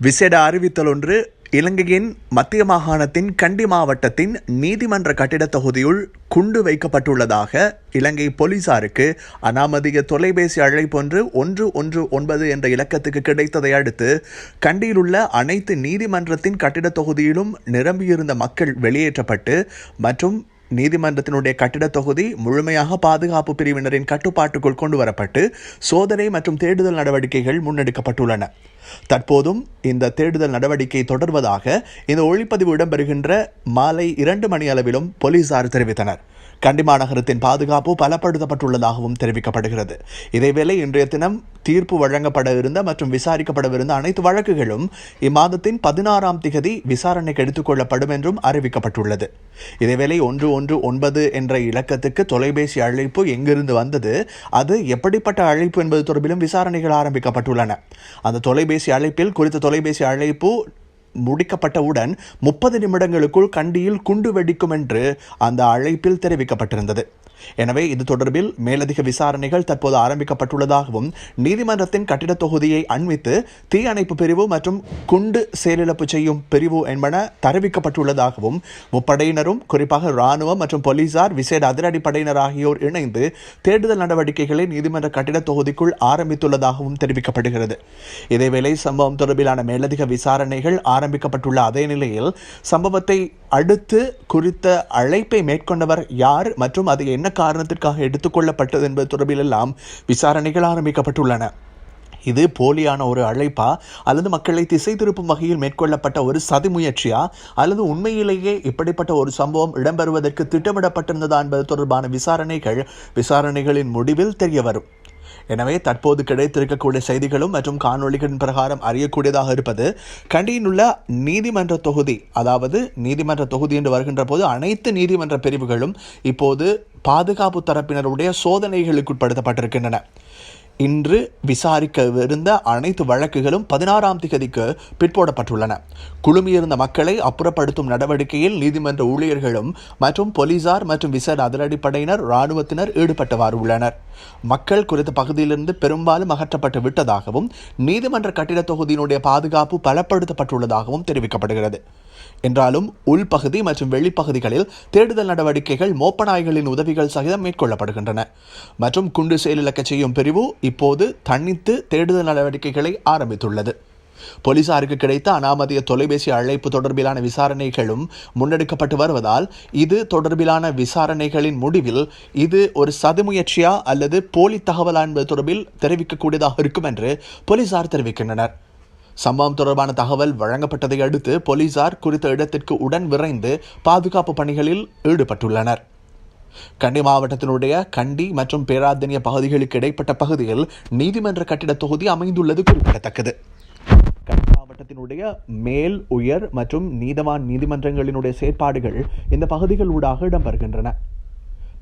விசேட அறிவித்தல் ஒன்று இலங்கையின் மத்திய மாகாணத்தின் கண்டி மாவட்டத்தின் நீதிமன்ற கட்டிடத் தொகுதியுள் குண்டு வைக்கப்பட்டுள்ளதாக இலங்கை போலீசாருக்கு அனாமதிக தொலைபேசி அழைப்பொன்று ஒன்று ஒன்று ஒன்பது என்ற இலக்கத்துக்கு கிடைத்ததை அடுத்து கண்டியில் உள்ள அனைத்து நீதிமன்றத்தின் கட்டிடத் தொகுதியிலும் நிரம்பியிருந்த மக்கள் வெளியேற்றப்பட்டு மற்றும் நீதிமன்றத்தினுடைய கட்டிடத் தொகுதி முழுமையாக பாதுகாப்பு பிரிவினரின் கட்டுப்பாட்டுக்குள் கொண்டு வரப்பட்டு சோதனை மற்றும் தேடுதல் நடவடிக்கைகள் முன்னெடுக்கப்பட்டுள்ளன. தற்போதும் இந்த தேடுதல் நடவடிக்கை தொடர்வதாக இந்த ஒளிப்பதிவு இடம்பெறுகின்ற மாலை இரண்டு மணி அளவிலும் போலீசார் தெரிவித்தனர். கண்டி மாநகரத்தின் பாதுகாப்பு பலப்படுத்தப்பட்டுள்ளதாகவும் தெரிவிக்கப்படுகிறது. இதேவேளை இன்றைய தினம் தீர்ப்பு வழங்கப்பட இருந்த மற்றும் விசாரிக்கப்படவிருந்த அனைத்து வழக்குகளும் இம்மாதத்தின் பதினாறாம் திகதி விசாரணைக்கு எடுத்துக்கொள்ளப்படும் என்றும் அறிவிக்கப்பட்டுள்ளது. இதேவேளை ஒன்று ஒன்று ஒன்பது என்ற இலக்கத்துக்கு தொலைபேசி அழைப்பு எங்கிருந்து வந்தது? அது எப்படிப்பட்ட அழைப்பு என்பது தொடர்பிலும் விசாரணைகள் ஆரம்பிக்கப்பட்டுள்ளன. அந்த தொலைபேசி அழைப்பில் குறித்த தொலைபேசி அழைப்பு முடிக்கப்பட்டவுடன் முப்பது நிமிடங்களுக்குள் கண்டியில் குண்டு வெடிக்கும் என்று அந்த அழைப்பில் தெரிவிக்கப்பட்டிருந்தது. எனவே இது தொடர்பில் மேலதிக விசாரணைகள் தற்போது ஆரம்பிக்கப்பட்டுள்ளதாகவும் நீதிமன்றத்தின் கட்டிடத் தொகுதியை அண்மித்து தீயணைப்பு பிரிவு மற்றும் குண்டு செயலிழப்பு செய்யும் பிரிவு என்பன தெரிவிக்கப்பட்டுள்ளதாகவும் முப்படையினரும் குறிப்பாக ராணுவம் மற்றும் போலீசார் விசேட அதிரடி படையினர் ஆகியோர் இணைந்து தேடுதல் நடவடிக்கைகளை நீதிமன்ற கட்டிடத் தொகுதிக்குள் ஆரம்பித்துள்ளதாகவும் தெரிவிக்கப்படுகிறது. இதேவேளை சம்பவம் தொடர்பிலான மேலதிக விசாரணைகள் ஆரம்பிக்கப்பட்டுள்ள அதே நிலையில் சம்பவத்தை அடுத்து குறித்த அழைப்பை மேற்கொண்டவர் யார் மற்றும் அது என்ன காரணத்திற்காக எடுத்துக்கொள்ளப்பட்டது என்பது தொடர்பிலெல்லாம் விசாரணைகள் ஆரம்பிக்கப்பட்டுள்ளன. இது போலியான ஒரு அழைப்பா அல்லது மக்களை திசை திருப்பும் வகையில் மேற்கொள்ளப்பட்ட ஒரு சதி முயற்சியா அல்லது உண்மையிலேயே இப்படிப்பட்ட ஒரு சம்பவம் இடம்பெறுவதற்கு திட்டமிடப்பட்டிருந்ததா என்பது தொடர்பான விசாரணைகள் விசாரணைகளின் முடிவில் தெரிய வரும் எனவே தற்போது கிடைத்திருக்கக்கூடிய செய்திகளும் மற்றும் காணொளிகளின் பிரகாரம் அறியக்கூடியதாக இருப்பது கண்டியில் நீதிமன்ற தொகுதி அதாவது நீதிமன்ற தொகுதி என்று வருகின்ற போது அனைத்து நீதிமன்ற பிரிவுகளும் இப்போது பாதுகாப்பு தரப்பினருடைய சோதனைகளுக்கு உட்படுத்தப்பட்டிருக்கின்றன இன்று விசாரிக்கவிருந்த அனைத்து வழக்குகளும் பதினாறாம் திகதிக்கு பிற்போடப்பட்டுள்ளன. குழுமியிருந்த மக்களை அப்புறப்படுத்தும் நடவடிக்கையில் நீதிமன்ற ஊழியர்களும் மற்றும் போலீசார் மற்றும் விசேட அதிரடிப்படையினர் இராணுவத்தினர் ஈடுபட்டவாறு உள்ளனர் மக்கள் குறித்த பகுதியிலிருந்து பெரும்பாலும் அகற்றப்பட்டு விட்டதாகவும் நீதிமன்ற கட்டிடத் தொகுதியினுடைய பாதுகாப்பு பலப்படுத்தப்பட்டுள்ளதாகவும் தெரிவிக்கப்படுகிறது. என்றாலும் உள்பகுதி மற்றும் வெளிப்பகுதிகளில் தேடுதல் நடவடிக்கைகள் மோப்பநாய்களின் உதவிகள் சகிதம் மேற்கொள்ளப்படுகின்றன. மற்றும் குண்டு செயலிழக்க செய்யும் பிரிவு இப்போது தனித்து தேடுதல் நடவடிக்கைகளை ஆரம்பித்துள்ளது. போலீசாருக்கு கிடைத்த அனாமதிய தொலைபேசி அழைப்பு தொடர்பிலான விசாரணைகளும் முன்னெடுக்கப்பட்டு வருவதால் இது தொடர்பிலான விசாரணைகளின் முடிவில் இது ஒரு சதி முயற்சியா அல்லது போலி தகவலா என்பது தொடர்பில் தெரிவிக்கக்கூடியதாக இருக்கும் என்று போலீசார் தெரிவிக்கின்றனர். சம்பவம் தொடர்பான தகவல் வழங்கப்பட்டதை அடுத்து போலீசார் குறித்த இடத்திற்கு உடன் விரைந்து பாதுகாப்பு பணிகளில் ஈடுபட்டுள்ளனர். கண்டி மாவட்டத்தினுடைய கண்டி மற்றும் பேராதனிய பகுதிகளுக்கு இடைப்பட்ட பகுதியில் நீதிமன்ற கட்டிட தொகுதி அமைந்துள்ளது குறிப்பிடத்தக்கது. கண்டி மாவட்டத்தினுடைய மேல் உயர் மற்றும் நீதவான் நீதிமன்றங்களினுடைய செயற்பாடுகள் இந்த பகுதிகள் ஊடாக இடம்பெறுகின்றன.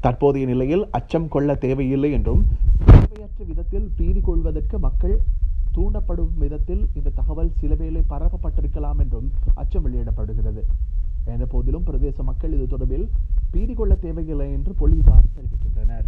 தற்போதைய நிலையில் அச்சம் கொள்ள தேவையில்லை என்றும் தேவையற்ற விதத்தில் பீதி கொள்வதற்கு மக்கள் தூண்டப்படும் விதத்தில் இந்த தகவல் சிலவேளை பரப்பப்பட்டிருக்கலாம் என்றும் அச்சம் வெளியிடப்படுகிறது. என்ற போதிலும் பிரதேச மக்கள் இது தொடர்பில் பீதி கொள்ள தேவையில்லை என்று போலீசார் தெரிவிக்கின்றனர்.